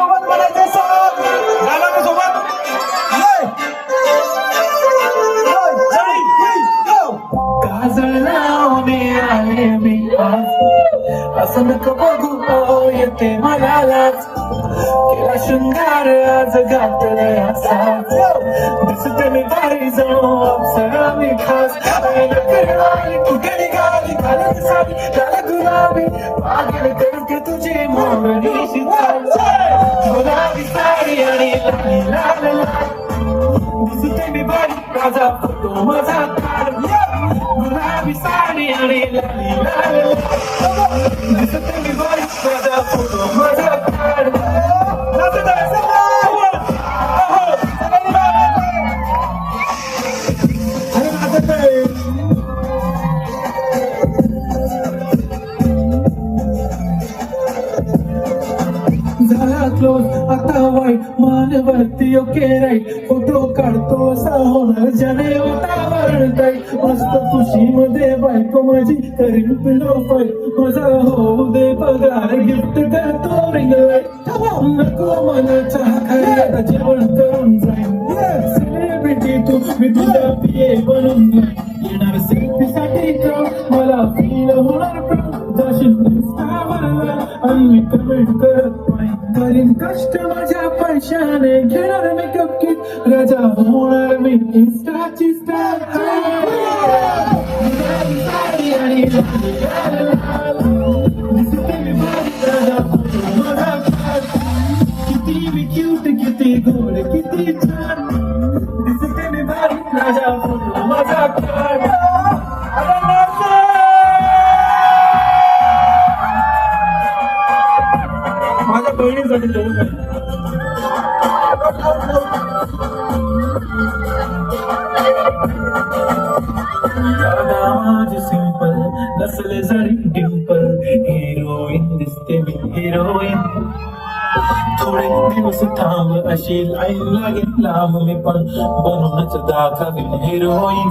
सोबत म्हणायचे सॉन्ग गाण्याच्या सोबत. काजळ लावणे मी आज. असं नको बघू ओ येते मला लाज केला शृंगार आज घातलाय असाच दिसते मी बारी जणू अप्सरा मी खास. कुठे निघाली? घालत साडी त्याला गुलाबी. पागल करते तुझी मोगरीशी चाल. गुलाबी साडी आणि लाल लाल दिसते मी बारी माझा फोटो माझा झाला क्लोज आता वाईट मान वरती ओके राईट फोटो काढतो असा होणार. ज्याने वातावरण काय मस्त खुशीमध्ये बायको माझी करीन पिलो पाय माझा होऊ दे पगार गिफ्ट करतो रिंग नको मला चहा खाली आता जेवण करून जाईन सेलिब्रिटी तू. मी तुझा पिये बनून जाईन येणार सेल्फी साठी crowd, मला फील होणार proud. जाशील इंस्टावरला आणि मी कमेंट करत गरीब कष्ट मज़ा माझ्या घेरा रे मेकअप की राजा होणार मी इन्स्टाची किती क्यूट किती गोड, किती छान. दिसते मी बारीक राजा. माझ्या बहिणीसाठी जेवण करा. दादा माझी सिंपल नसले जरी डिंपल हिरोईन दिसते मी हिरोईन थोडे दिवस थांब अशी लाईन लागेल लांब मी पण बनूनच दाखवीन हिरोईन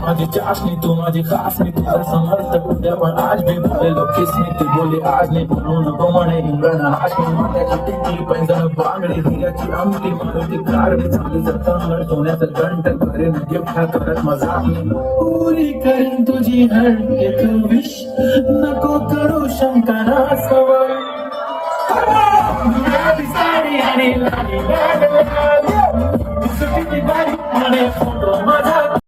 माझी चाशनी तू माझी खासनी तुझा समर्थ उद्या पण आज मी बोलेलो किसनी ती बोली आज नाही बोलू नको म्हणे इंद्रन हाशमी मात्याची टिकली पैंजण बांगडी हिऱ्याची अंगठी मारुती कारडी चांगली जर सोन्याचं घंट करेन गिफ्ट करत मज़ा पुरी करीन तुझी हर एक विश नको